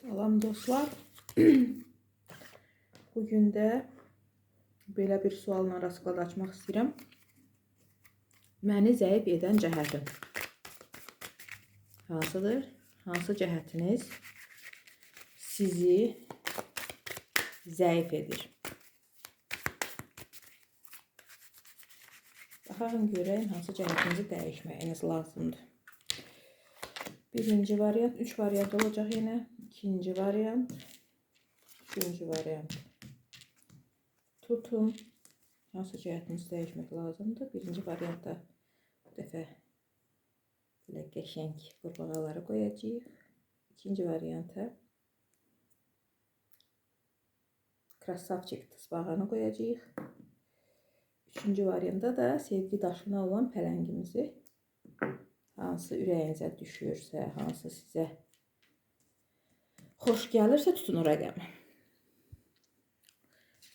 Salam dostlar. Bugün də belə bir sualla rastlad açmaq istəyirəm. Məni zəif edən cəhətim hansıdır? Hansı cəhətiniz sizi zəif edir? Baxın görək hansı cəhətinizi dəyişməyiniz lazımdır. Birinci variant, üç variant olacaq yenə. İkinci variant, üçüncü variant. Tutun. Hansı cəhətinizi dəyişmək lazımdır? Birinci variantda bu dəfə belə qəşəng qurbağaları qoyacağıq. İkinci varianta krasavçik tısbağanı qoyacağıq. Üçüncü variantda da sevgi daşına olan pələngimizi hansı ürəyinizə düşürsə, hansı sizə xoş gəlirsə tutun o rəqəmi.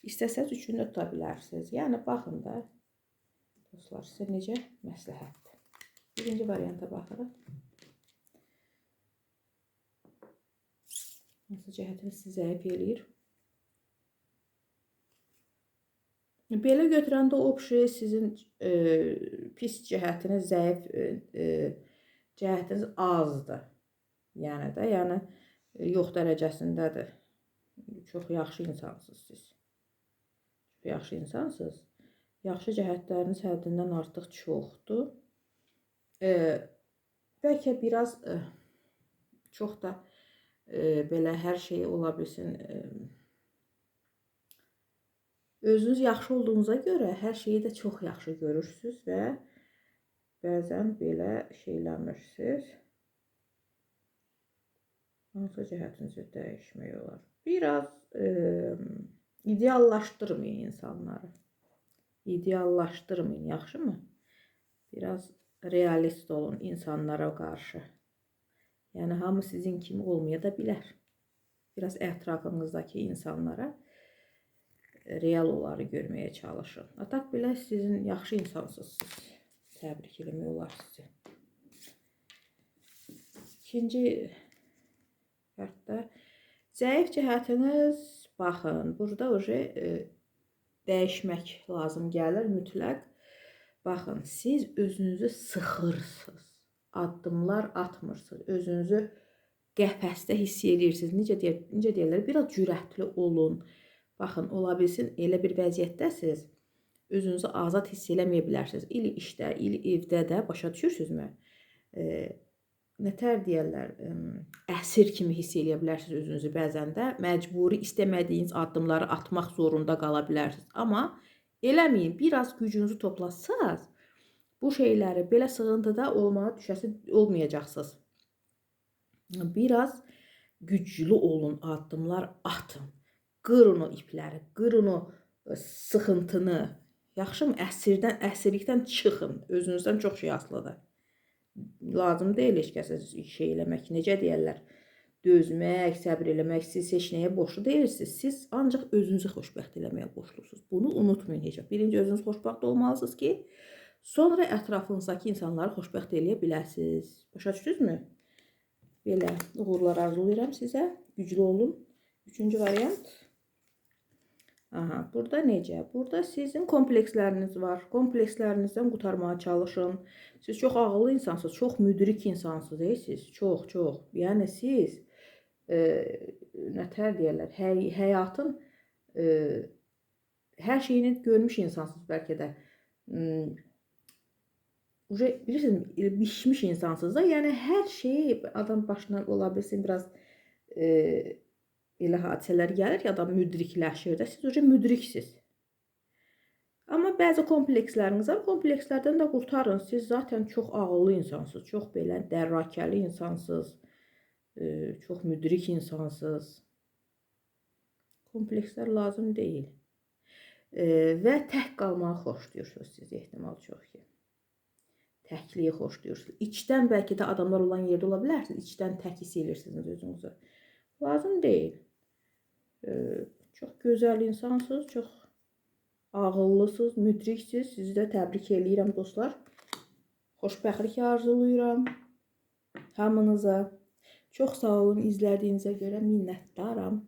İstəsəz üçünü də tuta bilərsiniz. Yəni baxın da dostlar, sizə necə məsləhətdir. Birinci varianta baxırıq. Hansı cəhətini sizi zəif eləyir? Belə götürəndə obşi sizin e, pis cəhətiniz zəif e, e, cəhətiniz azdır. Yəni də, yəni e, yox dərəcəsindədir. Çox yaxşı insansınız siz. Çox yaxşı insansınız. Yaxşı cəhətləriniz həddindən artıq çoxdur. E, bəlkə biraz e, çox da e, belə hər şey ola bilsin. E, özünüz yaxşı olduğunuza görə hər şeyi də çox yaxşı görürsüz və bəzən belə şeyləmirsiniz. Hansı cəhətinizi dəyişmək olar? Biraz e, ideallaşdırmayın insanları. İdeallaşdırmayın, yaxşımı? Biraz realist olun insanlara qarşı. Yəni hamı sizin kimi olmaya da bilər. Biraz ətrafınızdakı insanlara real oları görməyə çalışın. Ataq belə sizin yaxşı insansınız siz. Təbrik eləmək olar sizi. İkinci kartda zəif cəhətiniz baxın. Burada oje e, dəyişmək lazım gəlir mütləq. Baxın, siz özünüzü sıxırsınız. Addımlar atmırsınız. Özünüzü qəfəsdə hiss edirsiniz. Necə deyə, necə deyirlər? Biraz cürətli olun. Baxın, ola bilsin elə bir vəziyyətdəsiz, özünüzü azad hiss eləməyə bilərsiniz. İli işdə, ili evdə də başa düşürsünüzmü? E, nətər deyirlər, e, əsir kimi hiss eləyə bilərsiniz özünüzü bəzən də. Məcburi istəmədiyiniz addımları atmaq zorunda qala bilərsiniz. Amma eləməyin, biraz gücünüzü toplasaz, bu şeyləri belə sığıntıda olmağa düşəsi olmayacaqsınız. Biraz güclü olun, addımlar atın. Qırın o ipləri, qırın o e, sıxıntını. Yaxşımı? Əsirdən, əsirlikdən çıxın. Özünüzdən çox şey asılıdır. Lazım deyil heç kəsə şey eləmək. Necə deyirlər? Dözmək, səbr eləmək, siz heç nəyə borçlu deyilsiniz. Siz ancaq özünüzü xoşbəxt eləməyə borçlusunuz. Bunu unutmayın heç. Birinci özünüz xoşbəxt olmalısınız ki, sonra ətrafınızdakı insanları xoşbəxt eləyə biləsiniz. Başa düşdünüzmü? Belə uğurlar arzulayıram sizə. Güclü olun. Üçüncü variant Aha, burada necə? Burada sizin kompleksləriniz var. Komplekslərinizdən qurtarmağa çalışın. Siz çox ağıllı insansınız, çox müdrik insansınız, ey siz. Çox, çox. Yəni siz e, nətər deyirlər, həy həyatın e, hər şeyini görmüş insansınız bəlkə də. Hmm, Uje bilirsiniz, bişmiş insansınız da. Yəni hər şey adam başına ola bilsin biraz e, elə hadisələr gəlir ki, adam müdrikləşir də, siz öcə müdriksiz. Amma bəzi kompleksləriniz var, komplekslərdən də qurtarın. Siz zaten çox ağıllı insansınız, çox belə dərrakəli insansınız, e, çox müdrik insansınız. Komplekslər lazım deyil. E, və tək qalmağı xoşlayırsınız siz ehtimal çox ki. Təkliyi xoşlayırsınız. İçdən bəlkə də adamlar olan yerdə ola bilərsiniz. İçdən tək hiss edirsiniz özünüzü. Lazım deyil. Çox gözəl insansınız, çox ağıllısınız, müdriksiniz. Sizi də təbrik eləyirəm dostlar. Xoşbəxtlik arzulayıram hamınıza. Çox sağ olun izlədiyinizə görə minnətdaram.